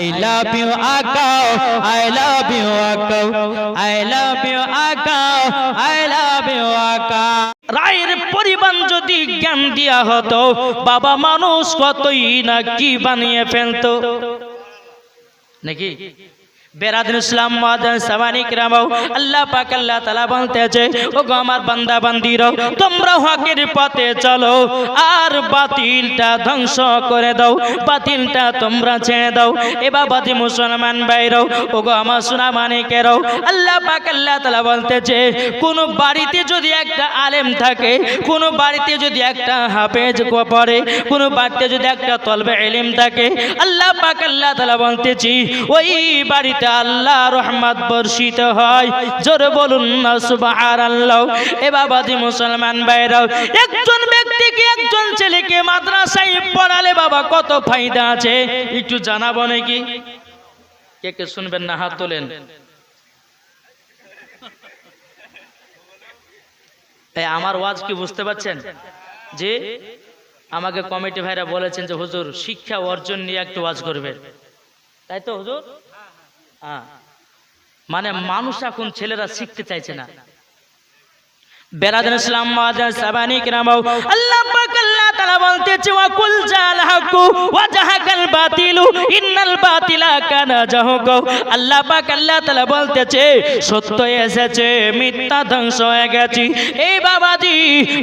I love you, Akao. I love you, Akao. I love you, Akao. I love you, Akao. রায়ের পরিমাণ যদি জ্ঞান দিয়া হতো বাবা মানুষ কতই না কি বানিয়ে ফেলতো নাকি বেরাদিন ইসলাম মাদান সামানিক রামাও, আল্লাহ পাক আল্লাহ তাআলা বলতেছে ও গো আমার বান্দা বান্দিরাও তোমরা হকের পথে চলো, আর বাতিলটা ধ্বংস করে দাও, বাতিলটা তোমরা ছেড়ে দাও। এ বাবাদি মুসলমান বাইরাও ও গো আমার সোনা মানিকেরাও আল্লাহ পাক আল্লাহ তাআলা বলতেছে, কোন বাড়িতে যদি একটা আলেম থাকে, কোন বাড়িতে যদি একটা হাফেজ পড়ে, কোন বাড়িতে যদি একটা তলবে এলিম থাকে, আল্লাহ পাক আল্লাহ তাআলা বলতেছি, ওই বাড়িতে আল্লাহ রহমত বর্ষিত হয়। জোরে বলুন না, সুবহানাল্লাহ। এ বাবাজি মুসলমান ভাইরাও, একজন ব্যক্তিকে একজন ছেলেকে মাদ্রাসায় পড়ালে বাবা কত ফায়দা আছে? একটু জানাব নাকি? কে কে শুনবেন না, হাত তোলেন। আমার ওয়াজ কি বুঝতে পারছেন? যে আমাকে কমিটি ভাইরা বলেছেন যে, হুজুর, শিক্ষা অর্জন নিয়ে একটু ওয়াজ করবে। তাই তো, হুজুর? মানে মানুষ এখন ছেলেরা শিখতে চাইছে না। বেরাদ ইসলাম আল্লাহ তাআলা বলতেছে ওয়া কুল জাল হাকু ওয়া জাহাকাল বাতিলু, ইন্নাল বাতিলা কানা জাহুক। আল্লাহ পাক, আল্লাহ তাআলা বলতেছে সত্য এসেছে, মিথ্যা ধ্বংস হয়ে গেছে। এই বাবাজি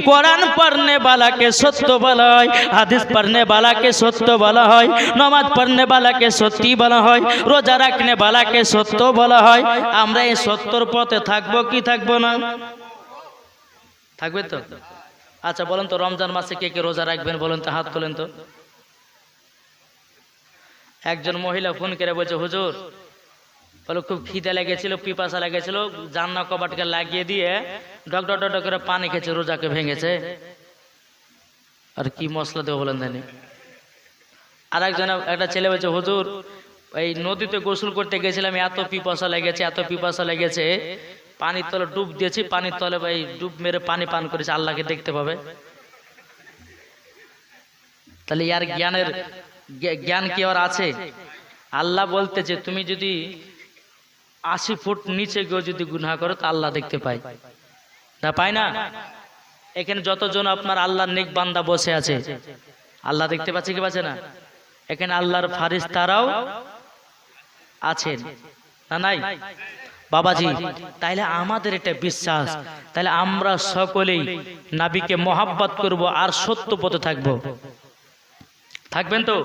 কোরআন পড়নে বালাকে সত্য বলা হয়, হাদিস পড়নে বালাকে সত্য বলা হয়, নামাজ পড়নে বালাকে সত্যি বলা হয়, রোজা রাখনে বালাকে সত্য বলা হয়। আমরা এই সত্যর পথে থাকব কি থাকব না? থাকবে তো? আচ্ছা বলেন তো, রমজান মাসে কে কে রোজা রাখবেন? বলেন তো, হাত তোলেন তো। একজন মহিলা ফোন করে বলছে, হুজুর, বলে খুব খিদে লেগেছিল, পিপাসা লেগেছিল জান্না কবাটকে লাগিয়ে দিয়ে ডক ডক ডক করে পানি খেয়েছে, রোজাকে ভেঙেছে। আর কি মশলা দেবো বলেন জানি। আর একজন একটা ছেলে বলছে, হুজুর, এই নদীতে গোসল করতে গেছিলাম, এত পিপাসা লেগেছে, এত পিপাসা লেগেছে পানির তলে ডুব দিয়েছি, পানির তলে ভাই ডুব মেরে পানি পান করেছে, আল্লাহকে দেখতে পাবে। তাহলে ইয়ার জ্ঞানের জ্ঞান কি আর আছে? আল্লাহ বলতেছে তুমি যদি আশি ফুট নিচে গিয়ে যদি গুনাহ করো, তা আল্লাহ দেখতে পাই না পাই না? এখানে যতজন আপনার আল্লাহর নেক বান্দা বসে আছে, আল্লাহ দেখতে পাচ্ছে কি পাচ্ছে না? এখানে আল্লাহর ফারিস তারাও আছেন। না নাই? বাবাজি তাইলে আমাদের এটা বিশ্বাস। তাহলে আমরা সকলেই নাবিকে মহাব্বত করব আর সত্য পথে থাকব। থাকবেন তো?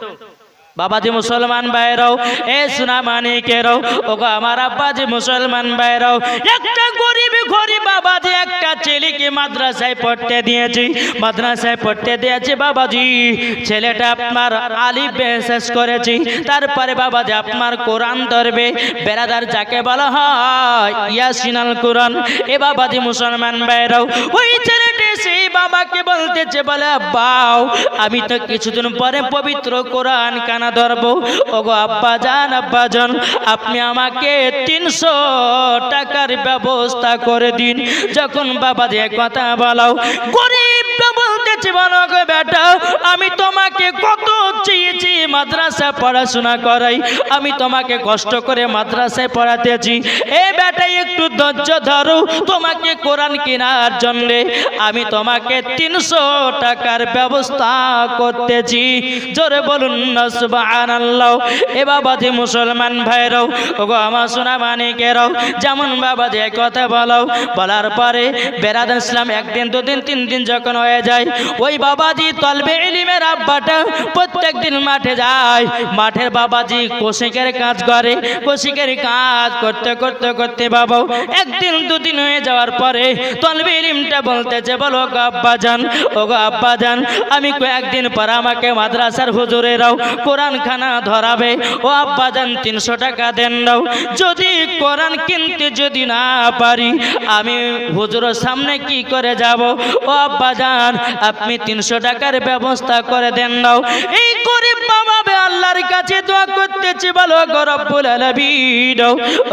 বাবাজি মুসলমান ভাইরাও, এ সোনা মানিকেরাও ওগো আমার আব্বাজি মুসলমান ভাইরাও, একটা গরিব গরিব বাবাজি, একটা ছেলেকে মাদ্রাসায় পড়তে দিয়েছি, মাদ্রাসায় পড়তে দিয়েছি বাবাজি, ছেলেটা আপনার আলি শেষ করেছি, তারপরে বাবা বাবাজি আপনার কোরআন ধরবে বেড়াদার যাকে বলা হয় ইয়াসিনাল কোরআন এ বাবাজি মুসলমান ভাইরাও, ওই ছেলেটি সেই বাবাকে বলতেছে, বলে, আব্বাও, আমি তো কিছুদিন পরে পবিত্র কোরআন কানা ধরব। ওগো, আব্বা যান আব্বা যান, আপনি আমাকে তিনশো টাকার ব্যবস্থা করে দিন। যখন বাবা যে কথা বলাও, গরিব বলতেছে বলো বেটা, আমি তোমাকে কত চেয়েছি মাদ্রাসা পড়াশোনা করাই। আমি তোমাকে কষ্ট করে মাদ্রাসায় পড়াতেছি। এ বেটা, একটু ধৈর্য ধরো, তোমাকে কোরআন কেনার জন্যে। আমি তোমাকে তিনশো টাকার ব্যবস্থা করতেছি। জোরে বলুন সুবহানাল্লাহ। এ বাবাজি মুসলমান ভাইরাও, ওগো আমার সোনা মানিকেরাও, যেমন বাবাজি কথা বলাও। বলার পরে বেরাদ ইসলাম একদিন, দুদিন, তিন দিন যখন হয়ে যায় ওই বাবাজি তলবে ইলিমের আব্বাটা প্রত্যেক দিন মাঠে যায়। মাঠের বাবাজি কোশিকের কাজ করে, কোশিকের কাজ করতে করতে করতে বাবা, একদিন দুদিন হয়ে যাওয়ার পরে তলবে ইলিমটা বলতেছে, বলো গো আব্বা যান ও গো আব্বা যান আমি কয়েকদিন পর আমাকে মাদ্রাসার হুজুরে হুজুরেরাও কোরআন খানা ধরাবে। ও আব্বা যান তিনশো টাকা দেন দাও যদি কোরআন কিনতে যদি না পারি, আমি হুজুরের সামনে কি করে যাব? ও আব্বা যান আপনি তিনশো টাকার ব্যবস্থা করে দেন দাও। এই গরিব বাবা ভাবে আল্লাহর কাছে দোয়া করতেছি, বলো গো রব্বুল আলামিন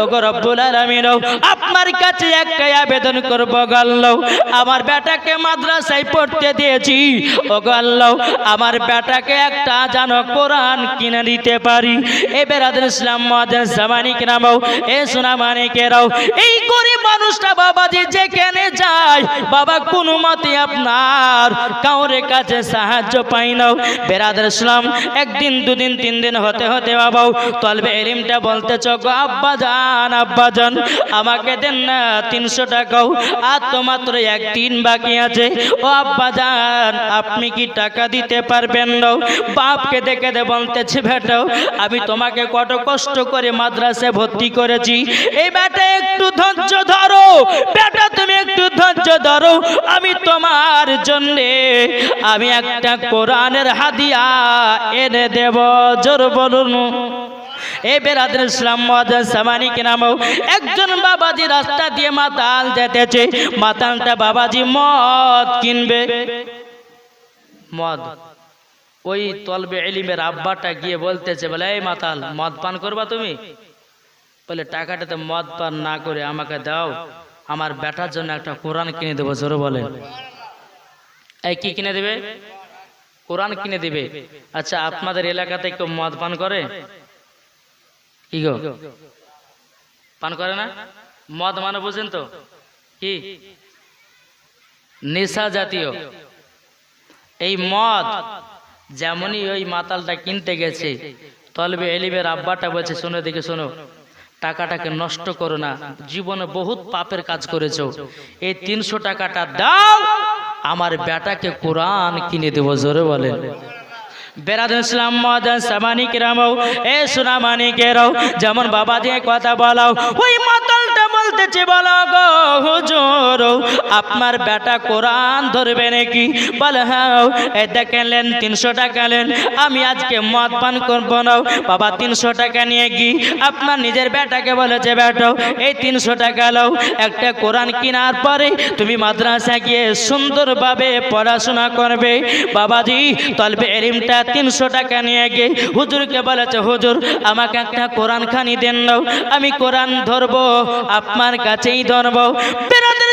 ও গো রব্বুল আলামিন আপনার কাছে একটাই আবেদন করব গাল্লাহ আমার বেটাকে মাদ্রাসায় পড়তে দিয়েছি ও গাল্লাহ আমার বেটাকে একটা জানো কোরআন কিনে দিতে পারি। এ বেরাদের ইসলাম মহাজন জামানি কিনামাও এ সোনা মানিকেরাও এই গরিব মানুষটা বাবাজি যেখানে যায়, বাবা কোনো মতে আপনার কাউরে কাছে সাহায্য পাই নাও বেরাদের ইসলাম, একদিন দুদিন, তিন দিন হতে হতে বাবাও তলবে এলিমটা বলতে চোখ আব্বা যান আব্বা যান আমাকে দেন না তিনশো টাকাও, আর তো মাত্র একদিন বাকি আছে। ও আব্বা যান আপনি কি টাকা দিতে পারবেন না বাপকে দেখে দে বলতেছে বেটাও আমি তোমাকে কত কষ্ট করে মাদ্রাসে ভর্তি করেছি। এই বেটা, একটু ধৈর্য ধরো। বেটা, তুমি একটু ধৈর্য ধরো। আমি তোমার জন্যে, আমি একটা কোরআনের হাদিয়া এনে দেব। জোর বলুন। এ বেরাদের ইসলাম মহাজান সামানি নামও একজন বাবাজি রাস্তা দিয়ে মাতাল যেতেছে। মাতালটা বাবাজি মদ কিনবে। মদ। ওই তলবে এলিমের আব্বাটা গিয়ে বলতেছে, বলে, এই মাতাল, মদ পান করবা তুমি? বলে, টাকাটাতে মদ পান না করে আমাকে দাও। আমার বেটার জন্য একটা কোরআন কিনে দেবো। জোরে বলে এই কি কিনে দেবে? কোরআন কিনে দিবে। আচ্ছা আপনাদের এলাকাতে কেউ মদ পান করে? কি গো? পান করে না? মদ মানে বুঝেন তো। কি? নেশা জাতীয়। এই মদ যেমনই ওই মাতালটা কিনতে গেছে, তলবে এলিবের আব্বাটা বলছে, শোনো দেখে শোনো। টাকাটাকে নষ্ট করো না। জীবনে বহুত পাপের কাজ করেছ। এই তিনশো টাকাটা দাও আমার বেটাকে কোরআন কিনে দেবো, জোরে বলেন। বেরাদুল ইসলাম মহাজান সামানি কিরামও এ সোনা মানিকেরাও, যেমন বাবা দিয়ে কথা বলাও, ওই মাতালটা বলতেছে, বলো গো হুজুর, আপনার বেটা কোরআন ধরবে নাকি? বলে হ্যাঁ এ দেখেলেন তিনশো টাকা নেন আমি আজকে মদ পান করব না। বাবা, তিনশো টাকা নিয়ে গি আপনার নিজের বেটাকে বলেছে বেটাও এই তিনশো টাকা লাও, একটা কোরআন কেনার পরে তুমি মাদ্রাসা গিয়ে সুন্দরভাবে পড়াশোনা করবে। বাবাজি, তলবে এরিমটা তিনশো টাকা নিয়ে গিয়ে হুজুরকে বলেছে, হুজুর, আমাকে একটা কোরআন খানি দেন দাও আমি কোরআন ধরবো আপনার কাছেই ধরবো বেরাদের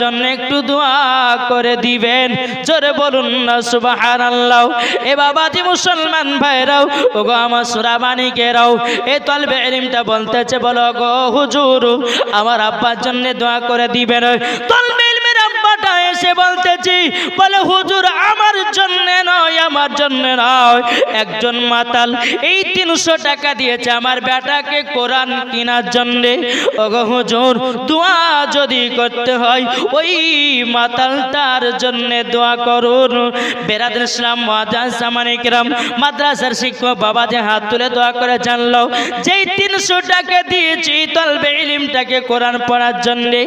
জন্য একটু দোয়া করে দিবেন। জোরে বলুন না সুবাহান আল্লাহ এ বাবাজি মুসলমান ভাইরাও, ওগো আমার সুরাবানিকেরাও এ তলবে এলিমটা বলতেছে, বলো গো হুজুর, আমার আব্বার জন্য দোয়া করে দিবেন। তলবে এসে বলতেছি, বলে, হুজুর, আমার জন্য নয়, আমার জন্য নয়। একজন মাতাল, এই তিনশো টাকা দিয়েছে আমার বেটাকে কোরআন কেনার জন্যে। হুজুর, দোয়া যদি করতে হয়, ওই মাতালটার জন্য দোয়া করুন। বেরাদ ইসলাম, মহাজান সামানিকরাম মাদ্রাসার শিক্ষক বাবা যে হাত তুলে দোয়া করে জানলো, যেই তিনশো টাকা দিয়েছি, তলবে ইলিমটাকে কোরআন পড়ার জন্যে,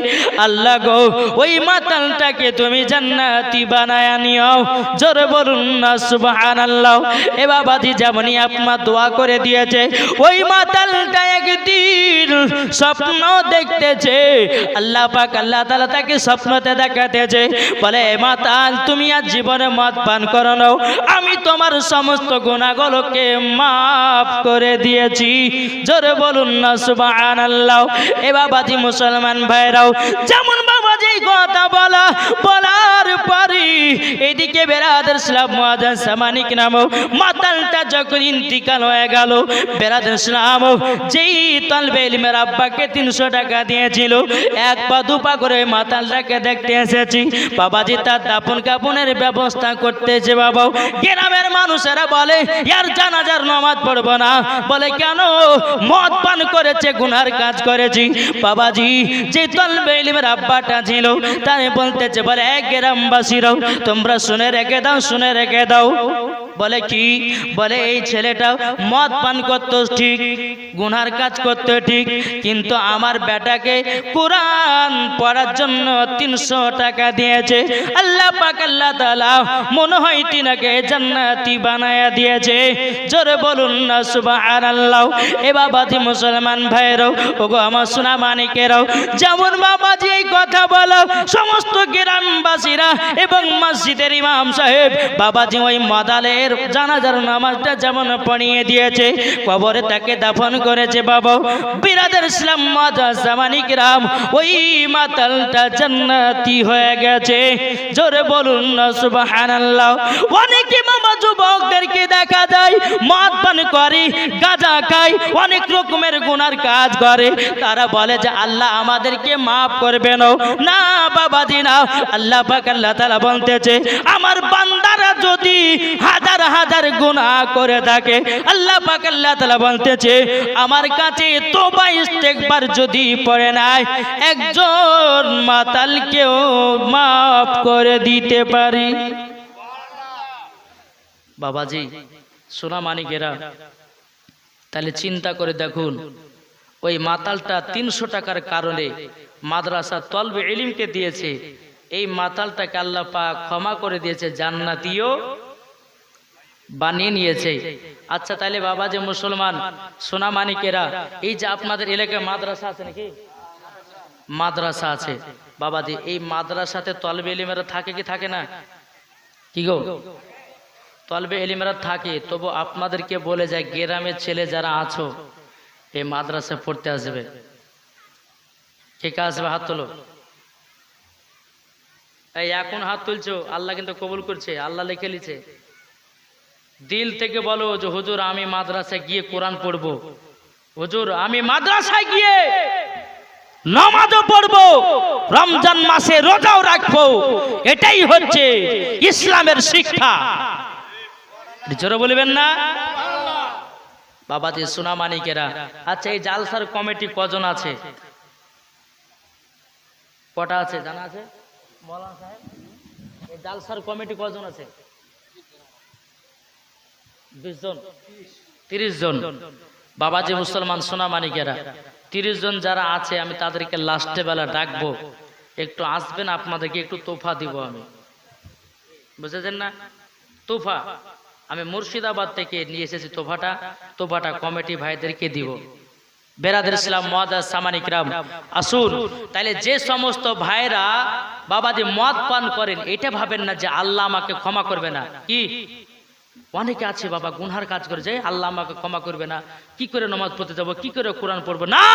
আল্লাহ গো, ওই মাতালটাকে তুমি জান্নাতি বানায় নিও। জোরে বলুন না, সুবহানাল্লাহ। এ বাবাজি যেমনই আপনার দোয়া করে দিয়েছে, ওই মাতালটা একদিন স্বপ্ন দেখতেছে। আল্লাহ পাক, আল্লাহ তাআলা তাকে স্বপ্নতে দেখাতেছে। বলে, "এ মাতাল, তুমি আর জীবনে মদ পান করো নাও আমি তোমার সমস্ত গুণাগুলোকে মাফ করে দিয়েছি। জোরে বলুন না, সুবহানাল্লাহ। এ বাবাজি মুসলমান ভাইরাও, যেমন বাবাজি এই কথা বলা, বলার পরে এদিকে মাতালটা যখন ইন্তিকাল হয়ে গেল যেই তিনশো টাকা দিয়েছিল, এক দুপা করে মাতালটাকে দেখতে এসেছি। বাবাজি তার দাপন কাপনের ব্যবস্থা করতেছে বাবা গ্রামের মানুষেরা বলে, ইয়ার জানাজার নমাজ পড়ব না। বলে, কেন? মদ পান করেছে, গুনার কাজ করেছি। বাবাজি যে তলবে ইলমের ছিল তাই বলতেছে বলে গ্রামবাসীরাও তোমরা শুনে রেখে দাও শুনে রেখে দাও। বলে কি? বলে এই ছেলেটা মদ পান করতো ঠিক, গুনার কাজ করতে ঠিক, কিন্তু আমার বেটাকে কোরআন পড়ার জন্য তিনশো টাকা দিয়েছে। আল্লাহ পাক, আল্লাহ তাআলা মনে হয় তিনাকে জান্নাতি বানায়া দিয়েছে। জোরে বলুন না, সুবহানাল্লাহ। এ বাবাজি মুসলমান ভাইরাও ওগো আমার সোনা মানিকেরাও, যেমন বাবাজি এই কথা বলো, সমস্ত গ্রামবাসীরা এবং মসজিদের ইমাম সাহেব, বাবাজি ওই মাদালের জানাজার নামাজটা যেমন পড়িয়ে দিয়েছে, কবরে তাকে দাফন করেছে বাবা। বিরাদের ইসলাম মাদা জামানিক রাম ওই মাতালটা জান্নাতি হয়ে গেছে। জোরে বলুন না, সুবহানাল্লাহ। অনেকে মামা যুবকদেরকে দেখা যায়, মদ পান করে, গাঁজা খায়, অনেক রকমের গুনার কাজ করে। তারা বলে যে, আল্লাহ আমাদেরকে মাফ করবে না। না, বাবাজি, না। আল্লাহ পাক আল্লাহ তাআলা বলতেছে, আমার বান্দারা যদি হাজার হাজার হাজার গুনাহ করে থাকে। আল্লাহ পাক আল্লাহ তাআলা বলতেছে, আমার কাছে তোবা ইস্তেগফার যদি পড়ে নাই, একজন মাতালকেও মাফ করে দিতে পারি। বাবাজি, সোনা মানিকেরা, তাহলে চিন্তা করে দেখুন, ওই মাতালটা তিনশো টাকার কারণে মাদ্রাসা তলবে এলিমকে দিয়েছে। এই মাতালটাকে আল্লাহ পাক ক্ষমা করে দিয়েছে জান্নাতিও বানিয়ে নিয়েছে। আচ্ছা তাহলে বাবা যে মুসলমান, সোনা মানিকেরা, এই যে আপনাদের এলাকায় মাদ্রাসা আছে নাকি? মাদ্রাসা আছে। বাবাজি, এই মাদ্রাসাতে তলবে এলিমেরা থাকে কি থাকে না? কি গো? তলবে এলিমেরা থাকে, তবু আপনাদেরকে বলে যায়, গ্রামের ছেলে যারা আছো, এই মাদ্রাসায় পড়তে আসবে। কে কে আসবে? হাত তোলো। এই এখন হাত তুলছো, আল্লাহ কিন্তু কবুল করছে, আল্লাহ লিখে লিছে দিল থেকে বলো যে, হুজুর, আমি মাদ্রাসায় গিয়ে কোরআন পড়ব। হুজুর, আমি মাদ্রাসায় গিয়ে নামাজও পড়ব, রমজান মাসে রোজাও রাখব। এটাই হচ্ছে ইসলামের শিক্ষা। জোরে বলবেন না? বাবাজি, সোনা মানিকেরা। আচ্ছা এই জালসার কমিটি কজন আছে? কটা আছে? জানা আছে? মৌলানা সাহেব? এই জালসার কমিটি কজন আছে? তিরিশ জন। বাবাজি মুসলমান সোনা মানিকেরা, তিরিশ জন যারা আছে, আমি তাদেরকে লাস্টে বেলা ডাকবো। একটু আসবেন আপনাদেরকে, একটু তোফা দিব আমি। বুঝেছেন না? তোফা, আমি মুর্শিদাবাদ থেকে নিয়ে এসেছি তোফাটা। তোফাটা কমিটি ভাইদেরকে দিব। বেরাদের ইসলাম মদ সামানিকরাম আসুন। তাহলে যে সমস্ত ভাইরা বাবাজি মদ পান করেন, এটা ভাবেন না যে আল্লাহ আমাকে ক্ষমা করবে না। কি? অনেকে আছে, বাবা, গুনহার কাজ করে যায় আল্লাহ আমাকে ক্ষমা করবে না। কি করে নমাজ পড়তে যাব, কি করে কোরআন পড়ব? না!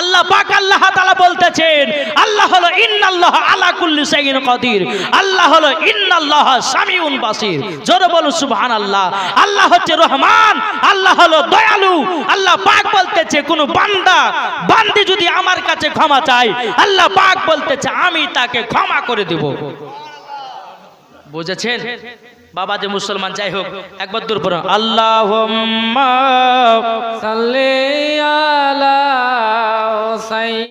আল্লাহ পাক আল্লাহ বলতেছেন, আল্লাহ হলো ইন্নাল্লাহ আলা কুল্লি কাদির। আল্লাহ হলো ইন্নাল্লাহ সামিউন বাসির। জোরে বলুন, সুবহানাল্লাহ। আল্লাহ হচ্ছে রহমান, আল্লাহ হলো দয়ালু। আল্লাহ পাক বলতেছে, কোন বান্দা, বান্দি যদি আমার কাছে ক্ষমা চায়, আল্লাহ পাক বলতেছে, আমি তাকে ক্ষমা করে দেব। বুঝেছেন? বাবা যে মুসলমান যাই হোক একবার দূর পর আল্লাহ সাল্লি আলা